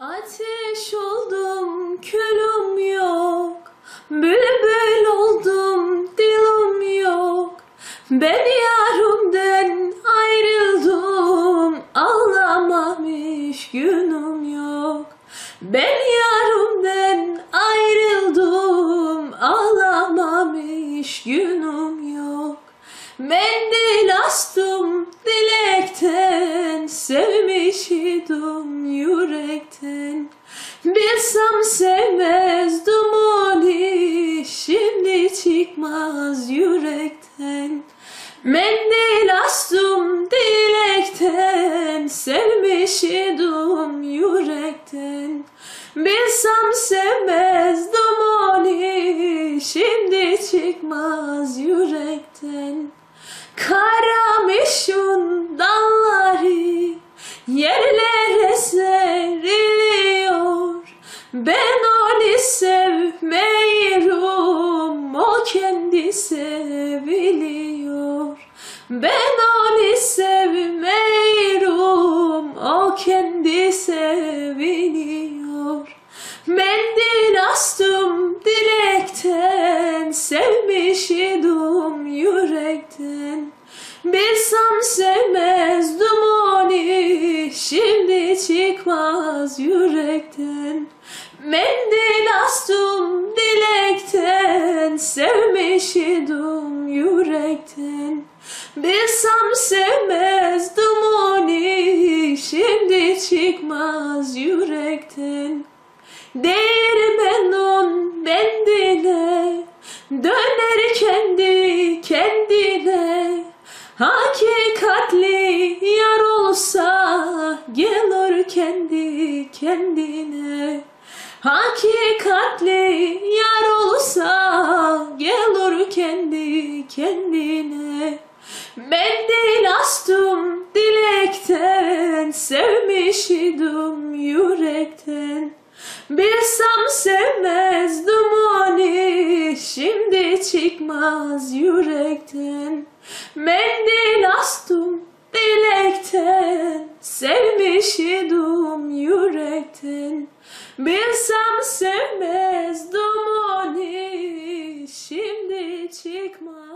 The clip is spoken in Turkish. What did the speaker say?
Ateş oldum külüm yok. Bülbül oldum dilim yok. Ben yarımden ayrıldım Ağlamamış günüm yok. Ben yarımdan ayrıldım Ağlamamış günüm yok. Mendil astım dilekten Sevmiş idim yürekten Bilsem sevmezdim onu. Şimdi çıkmaz yürekten. Mendil astım dilekten. Sevmiş idim yürekten. Bilsem sevmezdim onu. Şimdi çıkmaz yürekten. Karamışın Ben onu sevmiyorum o kendi seviliyor. Ben onu sevmiyorum o kendi seviliyor. Mendil astım dilekten Sevmiş idim yürekten Bilsem sevmezdim onu Şimdi çıkmaz yürekten Mendil astım dilekten Sevmiş idim yürekten. Bilsem sevmezdim onu Şimdi çıkmaz yürekten. Değirmenin bendine Döner kendi kendine. Hakikatli yar olsa Gelir kendi kendine Hakikatli yar olsa Gelir kendi kendine. Mendil astım dilekten Sevmiş idim yürekten. Bilsem sevmezdim onu Şimdi çıkmaz yürekten. Mendil astım dilekten Sevmiş idim yürekten Bilsem sevmezdim onu Şimdi çıkmaz